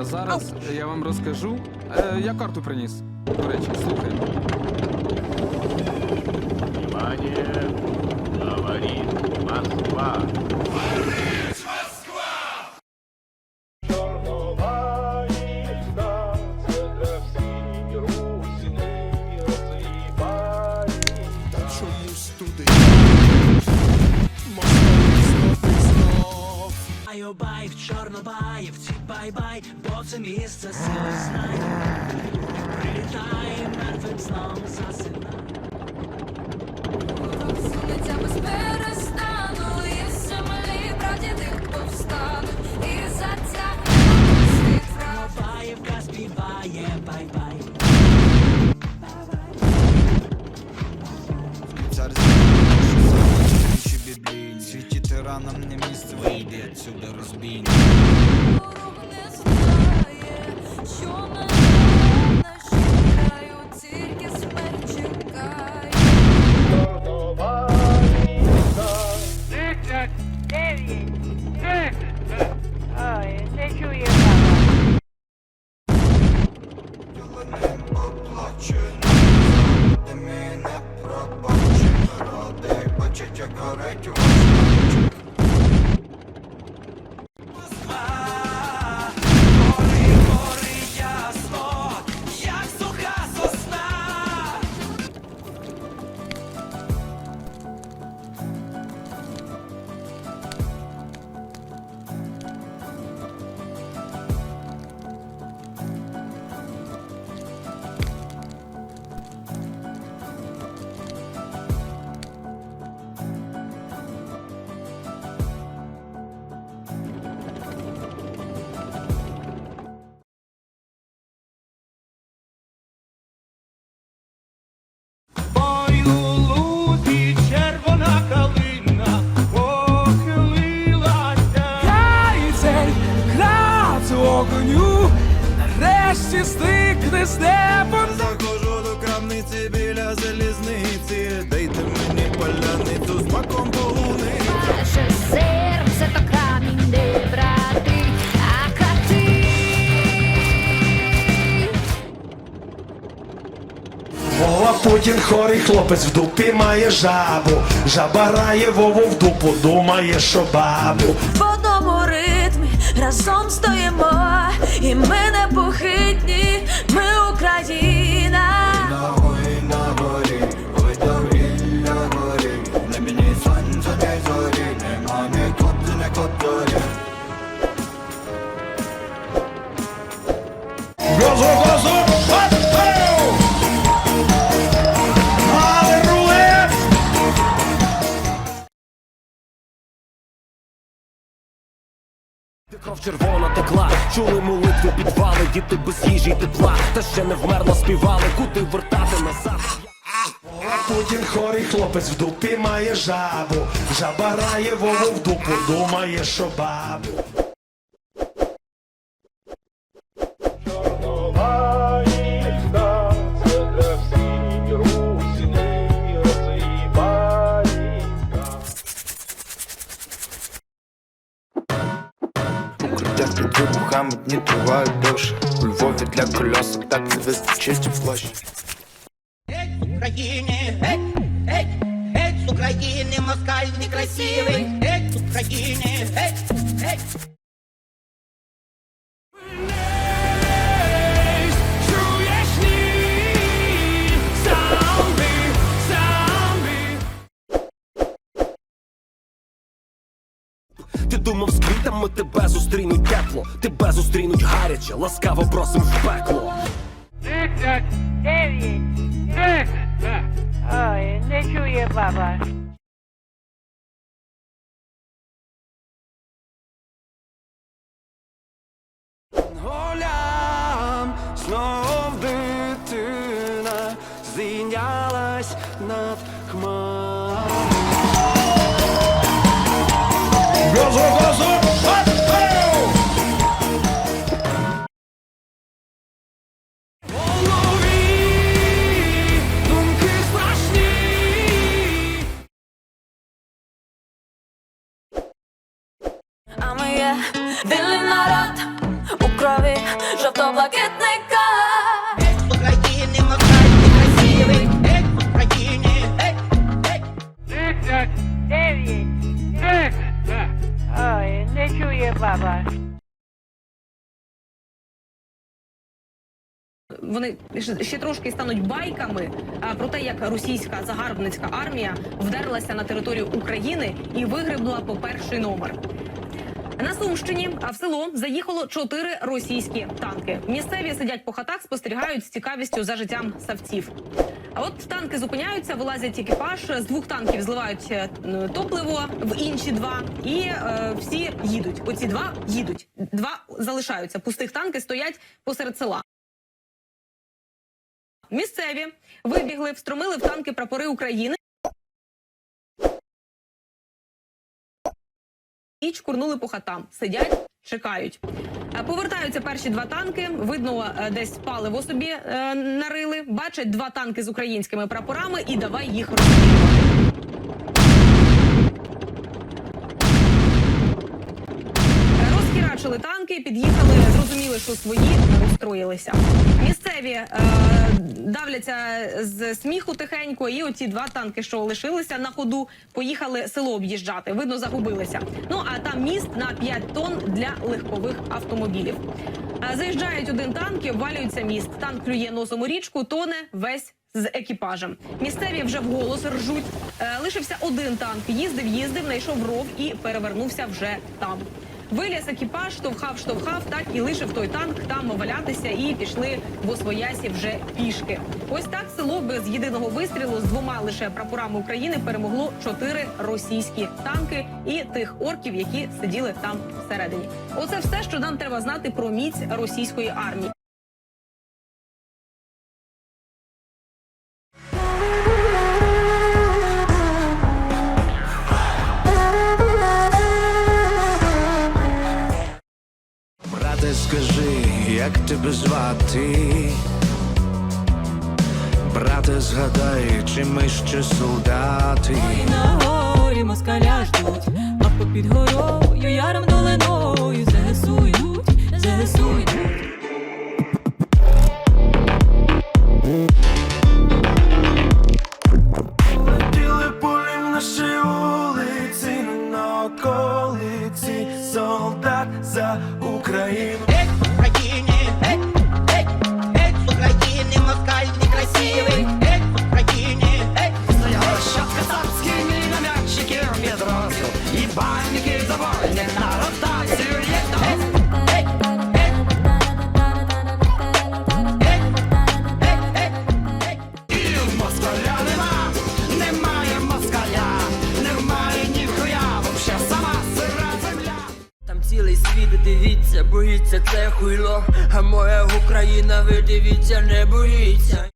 Зараз я вам розкажу. Е, я карту приніс. До речі, слухаємо. Внимание! Говорит Москва. знов Бай-бай в Чорнобаївці, бай-бай, бо це місце сили знає. Тиранам не місце вийде отсюда розбійник. Ворог не знає, що Путін хорий хлопець в дупі має жабу. Жаба грає Вову в дупу, думає, що бабу. В одному ритмі разом стоїмо, і ми не похитні, ми Україна. Чули молитви підвали, діти без їжі й тепла, та ще не вмерла співали, куди вертати назад. Путін хорий хлопець в дупі має жабу. Жаба грає Вову в дупу, думає, що бабу. Вибухами бывает довше У Львові для колеса так не вистачить і площі України, геть, геть, геть з України, москаль некрасивий, геть з України, геть, Ти думав, з квітами тебе зустрінуть тепло, тебе зустрінуть гаряче, ласкаво просим в пекло. Дев'ять, десять. Ой, не чує баба. Десять. Ой, не чує баба. Вони ще- ще трошки стануть байками а, про те, як російська загарбницька армія вдерлася на територію України і вигребла по перший номер. На Сумщині а в село заїхало чотири російські танки. Місцеві сидять по хатах, спостерігають з цікавістю за життям савців. А от танки зупиняються, вилазять екіпаж. З двох танків зливають е, топливо в інші два, і е, всі їдуть. Оці два їдуть. Два залишаються. Пустих танки стоять посеред села. Місцеві вибігли, встромили в танки прапори України і чкурнули по хатам. Сидять, чекають. Е, Повертаються перші два танки. Видно, е, десь паливо собі е, нарили. Бачать два танки з українськими прапорами і давай їх розстрілювати. Розхірачили танки, під'їхали, зрозуміли, що свої розстроїлися. Місцеві е, давляться з сміху тихенько, і оці два танки, що лишилися на ходу, поїхали село об'їжджати. Видно, загубилися. Ну а там міст на 5 тонн для легкових автомобілів. Е, Заїжджають один танк і обвалюється міст. Танк клює носом у річку, тоне весь з екіпажем. Місцеві вже вголос ржуть. Е, лишився один танк. Їздив, їздив, знайшов ров і перевернувся вже там. Виліз екіпаж, штовхав, штовхав, так і лишив той танк там валятися і пішли в освоясі вже пішки. Ось так село без єдиного вистрілу з двома лише прапорами України перемогло чотири російські танки і тих орків, які сиділи там всередині. Оце все, що нам треба знати про міць російської армії. Як тебе звати? Брате, згадай, чи ми ще солдати? На горі москаля ждуть, а попід горою яром долиною боїться це хуйло, а моя Україна, ви дивіться, не боїться.